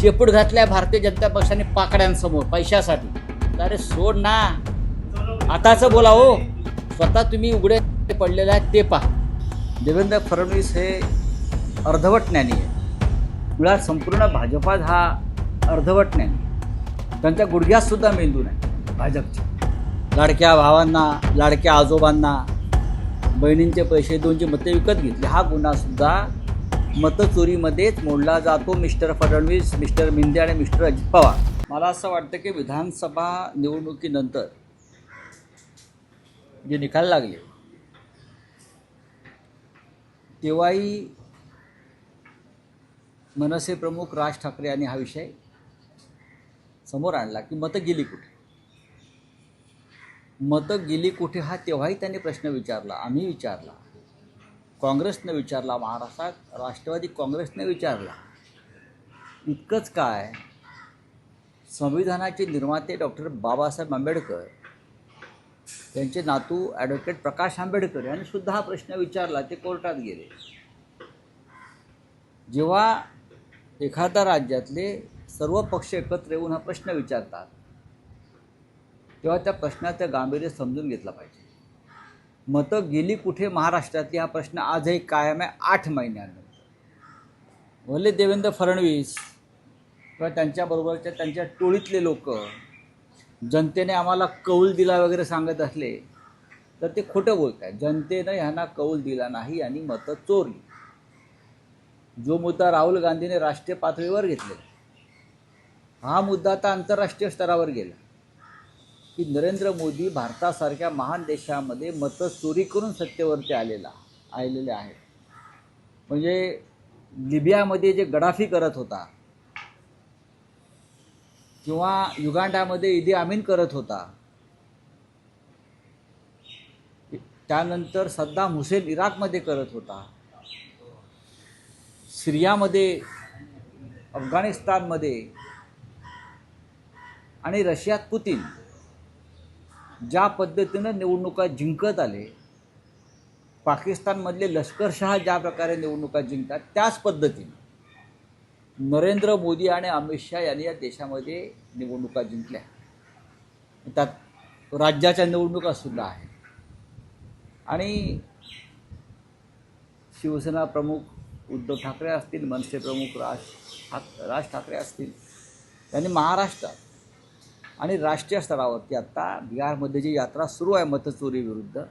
शेपूट घातल्या भारतीय जनता पक्षाने पाकड्यांसमोर पैशासाठी. अरे सोड ना. आताच बोला हो. स्वतः तुम्ही उघडे पडलेले आहेत ते पहा. देवेंद्र फडणवीस हे अर्धवट ज्ञानी आहे मुळात संपूर्ण भाजपात हा अर्धवट ज्ञानी त्यांच्या गुडघ्यातसुद्धा मेंदू नाही भाजपच्या लाडक्या भावांना लाडक्या आजोबांना बहिणींचे पैसे दोनचे मते विकत घेतले. हा गुन्हासुद्धा मतचोरीमध्येच मोडला जातो मिस्टर फडणवीस मिस्टर मिंदे आणि मिस्टर अजित पवार. मला असं वाटतं की विधानसभा निवडणुकीनंतर जे निकाल लागले तेव्हाही मनसे प्रमुख राज ठाकरे यांनी हा विषय समोर आणला की मतं गेली कुठे? मतं गेली कुठे हा तेव्हाही त्यांनी प्रश्न विचारला आम्ही विचारला. काँग्रेसनं विचारला महाराष्ट्रात राष्ट्रवादी काँग्रेसने विचारला इतकंच काय? संविधानाचे निर्माते डॉक्टर बाबासाहेब आंबेडकर त्यांचे नातू ॲडव्होकेट प्रकाश आंबेडकर यांनी सुद्धा हा प्रश्न विचारला ते कोर्टात गेले. जेव्हा एखाद्या राज्यातले सर्व पक्ष एकत्र येऊन हा प्रश्न विचारतात तेव्हा त्या प्रश्नाचं गांभीर्य समजून घेतलं पाहिजे. मतं गेली कुठे महाराष्ट्रातली? हा प्रश्न आजही कायम आहे आठ महिन्यानंतर. भले देवेंद्र फडणवीस किंवा त्यांच्याबरोबरच्या त्यांच्या टोळीतले लोक जनतेने आम्हाला कौल दिला वगैरे सांगत असले तर ते खोटं बोलत आहे जनतेनं ह्यांना कौल दिला नाही आणि मतं चोरली. जो मुद्दा राहुल गांधीने राष्ट्रीय पातळीवर घेतलेला हा मुद्दा आता आंतरराष्ट्रीय स्तरावर गेला. की नरेंद्र मोदी भारतासारख्या महान देशामध्ये मतं चोरी करून सत्तेवरती आलेला आलेले आहेत. म्हणजे लिबियामध्ये जे गडाफी करत होता किंवा युगांडामध्ये इदी आमीन करत होता त्यानंतर सद्दाम हुसेन इराकमध्ये करत होता सिरियामध्ये अफगाणिस्तानमध्ये आणि रशियात पुतीन. ज्या पद्धतीनं निवडणुका जिंकत आले पाकिस्तानमधले लष्करशहा ज्या प्रकारे निवडणुका जिंकतात त्याच पद्धतीनं नरेंद्र मोदी आणि अमित शहा यांनी या देशामध्ये निवडणुका जिंकल्या. त्यात राज्याच्या निवडणुका सुद्धा आहेत. आणि शिवसेना प्रमुख उद्धव ठाकरे असतील मनसे प्रमुख राज ठाक राज ठाकरे असतील त्यांनी महाराष्ट्रात आणि राष्ट्रीय स्तरावरती आत्ता बिहारमध्ये जी यात्रा सुरू आहे मतचोरीविरुद्ध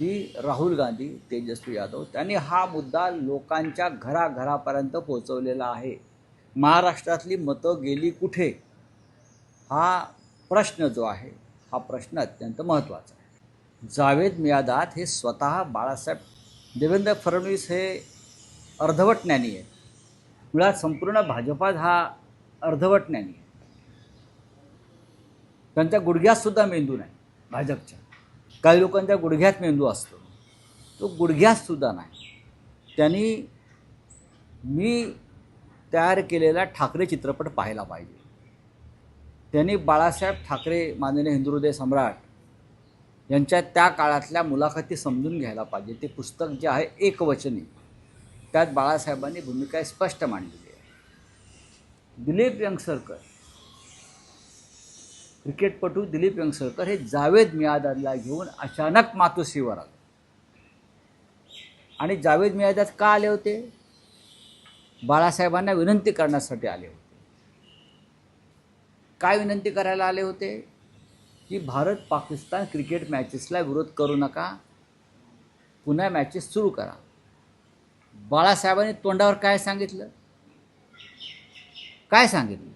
ती राहुल गांधी तेजस्वी यादव त्यांनी हा मुद्दा लोकांच्या घराघरापर्यंत पोहोचवलेला आहे. महाराष्ट्रातली मतं गेली कुठे? हा प्रश्न जो आहे हा प्रश्न अत्यंत महत्त्वाचा आहे. जावेद मियादात हे स्वतः बाळासाहेब देवेंद्र फडणवीस हे अर्धवट ज्ञानी आहे मुळात संपूर्ण भाजपात हा अर्धवट ज्ञानी आहे. त्यांच्या गुडघ्यातसुद्धा मेंदू नाही भाजपच्या. काही लोकांच्या गुडघ्यात मेंदू असतो. तो गुडघ्यातसुद्धा नाही. त्यांनी मी तयार केलेला ठाकरे चित्रपट पाहायला पाहिजे. त्यांनी बाळासाहेब ठाकरे माननीय हिंदुहृदय सम्राट यांच्या त्या काळातल्या मुलाखती समजून घ्यायला पाहिजे. ते पुस्तक जे आहे एकवचनी त्यात बाळासाहेबांनी भूमिका स्पष्ट मांडलेली आहे. दिलीप यंगसरकर क्रिकेटपटू दिलीप यंगसळकर हे जावेद मियादादला घेऊन अचानक मातोश्रीवर आले. आणि जावेद मियादाद का आले होते? बाळासाहेबांना विनंती करण्यासाठी आले होते. काय विनंती करायला आले होते? की भारत पाकिस्तान क्रिकेट मॅचेसला विरोध करू नका. पुन्हा मॅचेस सुरू करा. बाळासाहेबांनी तोंडावर काय सांगितलं? काय सांगितलं?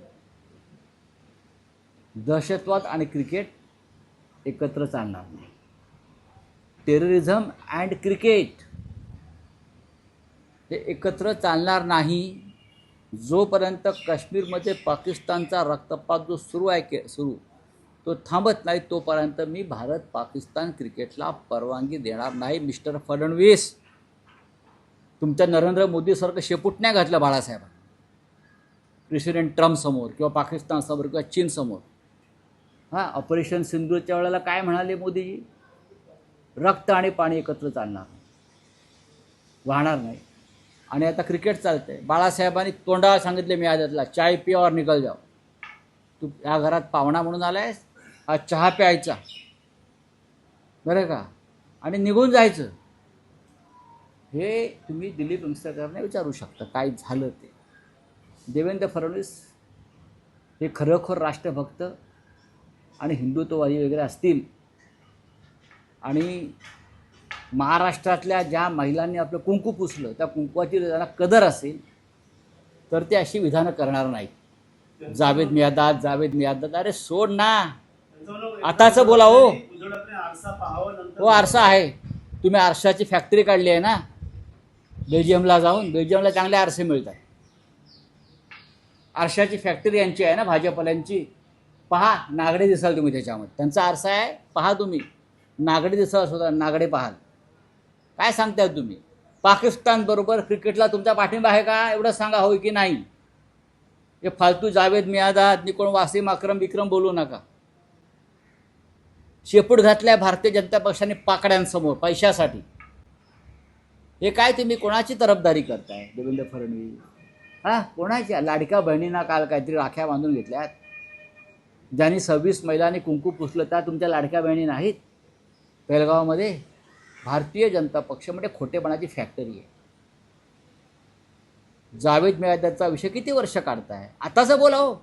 दहशतवाद आणि क्रिकेट एकत्र चालणार नाही. टेररिझम अँड क्रिकेट हे एकत्र चालणार नाही. जोपर्यंत काश्मीरमध्ये पाकिस्तानचा रक्तपात जो सुरू आहे के सुरू तो थांबत नाही तोपर्यंत मी भारत पाकिस्तान क्रिकेटला परवानगी देणार नाही मिस्टर फडणवीस. तुमच्या नरेंद्र मोदीसारखं शेपूट नाही घातलं बाळासाहेब प्रेसिडेंट ट्रम्पसमोर किंवा पाकिस्तानसमोर किंवा चीनसमोर हां ऑपरेशन सिंधूच्या वेळेला काय म्हणाले मोदीजी? रक्त आणि पाणी एकत्र चालणार वाहणार नाही. आणि आता क्रिकेट चालतंय. बाळासाहेबांनी तोंडाला सांगितले मी आदतला चाय पिया निघल जाव तू या घरात पाहुणा म्हणून आलायस? हा चहा प्यायचा. बरं का? आणि निघून जायचं. हे तुम्ही दिलीप वंसकरने विचारू शकता काय झालं ते. देवेंद्र फडणवीस हे खरोखर राष्ट्रभक्त आणि हिंदुत्ववादी वगैरे असतील. आणि महाराष्ट्रातल्या ज्या महिलांनी आपलं कुंकू पुसलं त्या कुंकवाची त्यांना कदर असेल तर ते अशी विधानं करणार नाहीत. जावेद मियादात जावेद मियादात अरे सोड ना. आताचं बोला हो. हो आरसा आहे. तुम्ही आरशाची फॅक्टरी काढली आहे ना. बेल्जियमला जाऊन बेल्जियमला चांगले आरसे मिळतात. आरशाची फॅक्टरी यांची आहे ना भाजपल्यांची पहा नागडे दिसाल तुम्ही त्याच्यामध्ये. त्यांचा आरसा आहे पहा तुम्ही. नागडे दिसाल सुद्धा नागडे पाहाल. काय सांगताय तुम्ही? पाकिस्तान बरोबर क्रिकेटला तुमचा पाठिंबा आहे का? एवढं सांगा होय की नाही? हे फालतू जावेद मियादात निकोण वासिम अक्रम विक्रम बोलू नका. शेपूट घातल्या भारतीय जनता पक्षाने पाकड्यांसमोर पैशासाठी. हे काय तुम्ही कोणाची तरफदारी करताय? देवेंद्र फडणवीस. हा कोणाच्या लाडक्या बहिणींना काल काहीतरी राख्या बांधून घेतल्यात. ज्यांनी सव्वीस महिलांनी कुंकू पुसलं त्या तुमच्या लाडक्या बहिणी नाहीत? बेळगावमध्ये भारतीय जनता पक्ष म्हणजे खोटेपणाची फॅक्टरी आहे. जावेद मियादाचा विषय किती वर्ष काढताय? आताचं बोलावं.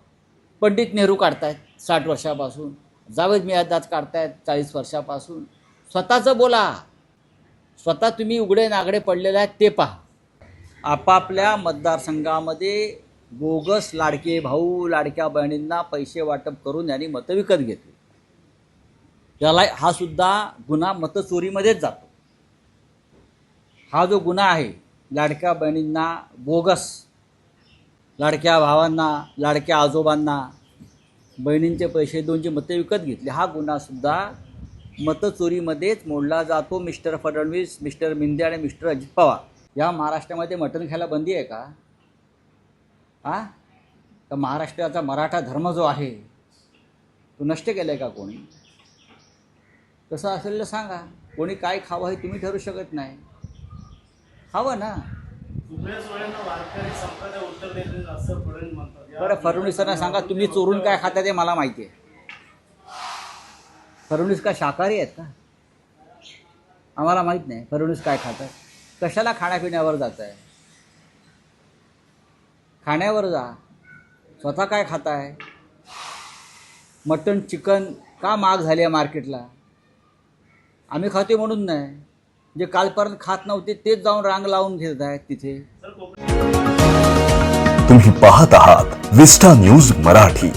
पंडित नेहरू काढतायत साठ वर्षापासून. जावेद मियादात काढतायत चाळीस वर्षापासून. स्वतःचं बोला. स्वतः तुम्ही उघडे नागडे पडलेले आहेत ते पहा. आपापल्या मतदारसंघामध्ये बोगस लाडके भाऊ लाडक्या बहिणींना पैसे वाटप करून यांनी मतं विकत घेतली. त्याला हा सुद्धा गुन्हा मतचोरीमध्येच जातो. हा जो गुन्हा आहे लाडक्या बहिणींना बोगस लाडक्या भावांना लाडक्या आजोबांना बहिणींचे पैसे देऊन जे मतं विकत घेतली हा गुन्हासुद्धा मतचोरीमध्येच मोडला जातो. मिस्टर फडणवीस मिस्टर मिंदे आणि मिस्टर अजित पवार. या महाराष्ट्रामध्ये मटण खायला बंदी आहे का? हा तर महाराष्ट्राचा मराठा धर्म जो आहे तो नष्ट केला आहे का कोणी? तसं असेल तर सांगा. कोणी काय खावं हे तुम्ही ठरू शकत नाही. खावं ना. बरं फडणवीसांना सांगा तुम्ही चोरून काय खाता ते मला माहिती आहे. फडणवीस का शाकाहारी आहेत का? आम्हाला माहीत नाही. फडणवीस काय खातात? कशाला खाण्यापिण्यावर जात आहे खाण्यावर जा. स्वतः काय खाताय? मटण चिकन का महाग झाली आहे मार्केटला? आम्ही खाते म्हणून नाही. जे कालपर्यंत खात नव्हते तेच जाऊन रांग लावून घेत आहेत तिथे. तुम्ही पाहत आहात विस्टा न्यूज मराठी.